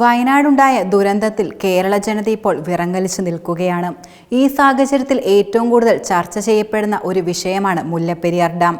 വയനാടുണ്ടായ ദുരന്തത്തിൽ കേരള ജനത ഇപ്പോൾ വിറങ്ങലിച്ചു നിൽക്കുകയാണ്. ഈ സാഹചര്യത്തിൽ ഏറ്റവും കൂടുതൽ ചർച്ച ചെയ്യപ്പെടുന്ന ഒരു വിഷയമാണ് മുല്ലപ്പെരിയാർ ഡാം.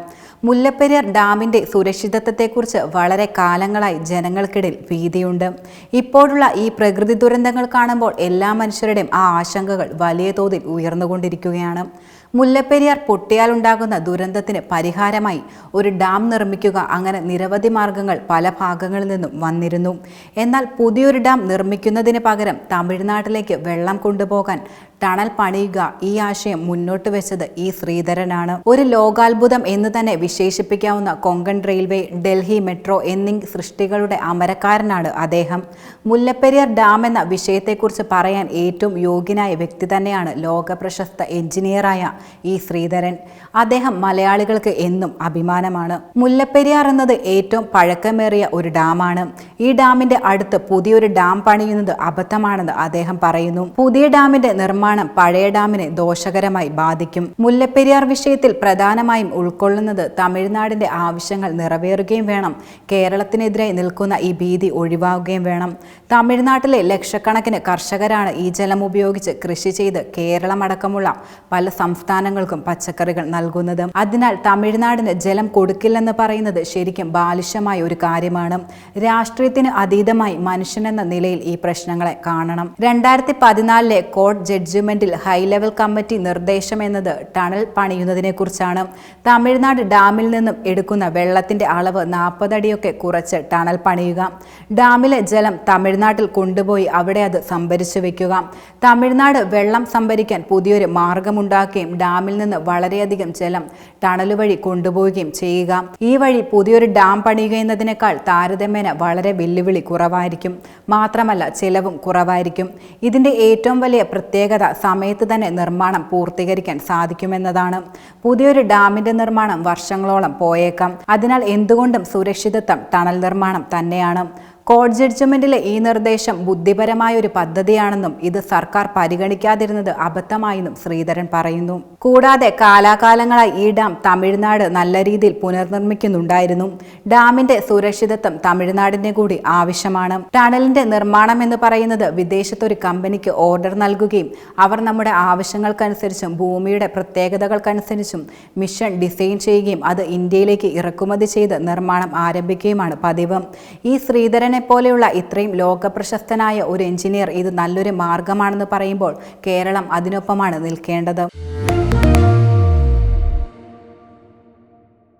മുല്ലപ്പെരിയാർ ഡാമിന്റെ സുരക്ഷിതത്വത്തെക്കുറിച്ച് വളരെ കാലങ്ങളായി ജനങ്ങൾക്കിടയിൽ ഭീതിയുണ്ട്. ഇപ്പോഴുള്ള ഈ പ്രകൃതി ദുരന്തങ്ങൾ കാണുമ്പോൾ എല്ലാ മനുഷ്യരുടെയും ആ ആശങ്കകൾ വലിയ തോതിൽ ഉയർന്നുകൊണ്ടിരിക്കുകയാണ്. മുല്ലപ്പെരിയാർ പൊട്ടിയാലുണ്ടാകുന്ന ദുരന്തത്തിന് പരിഹാരമായി ഒരു ഡാം നിർമ്മിക്കുക അങ്ങനെ നിരവധി മാർഗങ്ങൾ പല ഭാഗങ്ങളിൽ നിന്നും വന്നിരുന്നു. എന്നാൽ പുതിയൊരു ഡാം നിർമ്മിക്കുന്നതിന് പകരം തമിഴ്നാട്ടിലേക്ക് വെള്ളം കൊണ്ടുപോകാൻ ടണൽ പണിയുക ഈ ആശയം മുന്നോട്ട് വെച്ചത് ഈ ശ്രീധരനാണ്. ഒരു ലോകാത്ഭുതം എന്ന് തന്നെ വിശേഷിപ്പിക്കാവുന്ന കൊങ്കൺ റെയിൽവേ ഡൽഹി മെട്രോ എന്നീ സൃഷ്ടികളുടെ അമരക്കാരനാണ് അദ്ദേഹം. മുല്ലപ്പെരിയാർ ഡാം എന്ന വിഷയത്തെക്കുറിച്ച് പറയാൻ ഏറ്റവും യോഗ്യനായ വ്യക്തി തന്നെയാണ് ലോക പ്രശസ്ത എഞ്ചിനീയറായ ഈ ശ്രീധരൻ. അദ്ദേഹം മലയാളികൾക്ക് എന്നും അഭിമാനമാണ്. മുല്ലപ്പെരിയാർ എന്നത് ഏറ്റവും പഴക്കമേറിയ ഒരു ഡാമാണ്. ഈ ഡാമിന്റെ അടുത്ത് പുതിയൊരു ഡാം പണിയുന്നത് അബദ്ധമാണെന്ന് അദ്ദേഹം പറയുന്നു. പുതിയ ഡാമിന്റെ നിർമ്മാണം പഴയ ഡാമിനെ ദോഷകരമായി ബാധിക്കും. മുല്ലപ്പെരിയാർ വിഷയത്തിൽ പ്രധാനമായും ഉൾക്കൊള്ളുന്നത് തമിഴ്നാടിന്റെ ആവശ്യങ്ങൾ നിറവേറുകയും വേണം. കേരളത്തിനെതിരെ നിൽക്കുന്ന ഈ ഭീതി ഒഴിവാകുകയും വേണം. തമിഴ്നാട്ടിലെ ലക്ഷക്കണക്കിന് കർഷകരാണ് ഈ ജലം ഉപയോഗിച്ച് കൃഷി ചെയ്ത് കേരളമടക്കമുള്ള പല സംസ്ഥാനങ്ങൾക്കും പച്ചക്കറികൾ നൽകുന്നത്. അതിനാൽ തമിഴ്നാടിന് ജലം കൊടുക്കില്ലെന്ന് പറയുന്നത് ശരിക്കും ബാലിശമായ ഒരു കാര്യമാണ്. രാഷ്ട്രീയത്തിന് അതീതമായി മനുഷ്യനെന്ന നിലയിൽ ഈ പ്രശ്നങ്ങളെ കാണണം. രണ്ടായിരത്തി പതിനാലിലെ കോർട്ട് ജഡ്ജ്മെന്റിൽ ഹൈ ലെവൽ കമ്മിറ്റി നിർദ്ദേശം എന്നത് ടണൽ പണിയുന്നതിനെക്കുറിച്ചാണ്. തമിഴ്നാട് ഡാമിൽ നിന്നും എടുക്കുന്ന വെള്ളത്തിന്റെ അളവ് നാൽപ്പതടിയൊക്കെ കുറച്ച് ടണൽ പണിയുക. ഡാമിലെ ജലം തമിഴ്നാട്ടിൽ കൊണ്ടുപോയി അവിടെ അത് സംഭരിച്ചു വെക്കുക. തമിഴ്നാട് വെള്ളം സംഭരിക്കാൻ പുതിയൊരു മാർഗമുണ്ടാക്കുകയും ഡാമിൽ നിന്ന് വളരെയധികം ജലം ടണൽ വഴി കൊണ്ടുപോവുകയും ചെയ്യുക. ഈ വഴി പുതിയൊരു ഡാം പണിയുക എന്നതിനേക്കാൾ താരതമ്യേന വളരെ വെല്ലുവിളി കുറവായിരിക്കും. മാത്രമല്ല ചെലവും കുറവായിരിക്കും. ഇതിന്റെ ഏറ്റവും വലിയ പ്രത്യേകത സമയത്ത് തന്നെ നിർമ്മാണം പൂർത്തീകരിക്കാൻ സാധിക്കുമെന്നതാണ്. പുതിയൊരു ഡാമിന്റെ നിർമ്മാണം വർഷങ്ങളോളം പോയേക്കാം. അതിനാൽ എന്തുകൊണ്ടും സുരക്ഷിതത്വം ടണൽ നിർമ്മാണം തന്നെയാണ്. കോടതി ജഡ്ജ്മെന്റിലെ ഈ നിർദ്ദേശം ബുദ്ധിപരമായ ഒരു പദ്ധതിയാണെന്നും ഇത് സർക്കാർ പരിഗണിക്കാതിരുന്നത് അബദ്ധമായെന്നും ശ്രീധരൻ പറയുന്നു. കൂടാതെ കാലാകാലങ്ങളായി ഈ ഡാം തമിഴ്നാട് നല്ല രീതിയിൽ പുനർനിർമ്മിക്കുന്നുണ്ടായിരുന്നു. ഡാമിന്റെ സുരക്ഷിതത്വം തമിഴ്നാടിന്റെ കൂടി ആവശ്യമാണ്. ടണലിന്റെ നിർമ്മാണം എന്ന് പറയുന്നത് വിദേശത്തൊരു കമ്പനിക്ക് ഓർഡർ നൽകുകയും അവർ നമ്മുടെ ആവശ്യങ്ങൾക്കനുസരിച്ചും ഭൂമിയുടെ പ്രത്യേകതകൾക്കനുസരിച്ചും മിഷൻ ഡിസൈൻ ചെയ്യുകയും അത് ഇന്ത്യയിലേക്ക് ഇറക്കുമതി ചെയ്ത് നിർമ്മാണം ആരംഭിക്കുകയുമാണ് പതിവ്. ഈ ശ്രീധരൻ ചന്ദ്രനെ പോലെയുള്ള ഇത്രയും ലോകപ്രശസ്തനായ ഒരു എഞ്ചിനീയർ ഇത് നല്ലൊരു മാർഗമാണെന്ന് പറയുമ്പോൾ കേരളം അതിനൊപ്പമാണ് നിൽക്കേണ്ടത്.